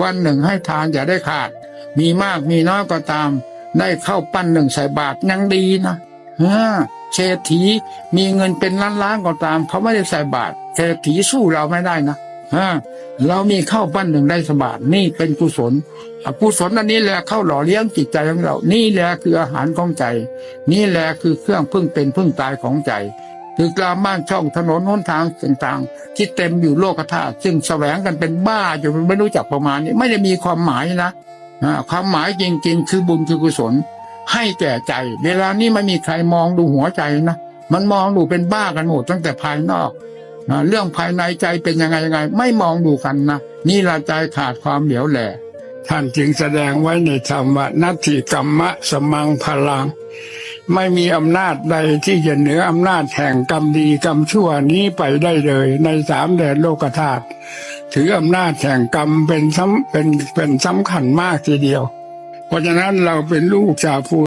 วันหนึ่งให้ทานอย่าได้ขาด มีมากมีน้อยก็ตาม ได้เข้าปั้นหนึ่งใส่บาทยังดีนะเออเศรษฐีมีเงินเป็นล้านล้านก็ตาม เขาไม่ได้ใส่บาทเศรษฐีสู้เราไม่ได้นะเออเรามีเข้าปั้นหนึ่งได้สบาทนี่เป็นกุศลกุศลอันนี้แหละเข้าหล่อเลี้ยงจิตใจของเรา นี่แหละคืออาหารของใจ นี่แหละคือเครื่องพึ่งเป็นพึ่งตายของใจ คือกลามบ้านช่องถนนหนทางต่างๆ ที่เต็มอยู่โลกธาตุซึ่งแสวงกันเป็นบ้าอยู่ไม่รู้จักประมาณนี้ ไม่ได้มีความหมายนะความหมายจริง ๆ คือบุญคือกุศล ให้แก่ใจ เวลานี้ไม่มีใครมองดูหัวใจนะมันมองดูเป็นบ้ากันหมดตั้งแต่ภายนอกนะเรื่องภายในใจเป็นยังไงยังไง ไม่มองดูกันนะนี่ละใจขาดความเหลียวแหล่ท่านจึงแสดงไว้ในธรรมว่านัตถิกรรมะสมังพลัง ไม่มีอำนาจใดที่จะเหนืออำนาจแห่งกรรมดีกรรมชั่วนี้ไปได้เลย ในสามแดนโลกธาตุถืออำนาจแห่งกรรมเป็นสำเป็นเป็นสำคัญมากทีเดียว เพราะฉะนั้นเราเป็นลูกชาวภู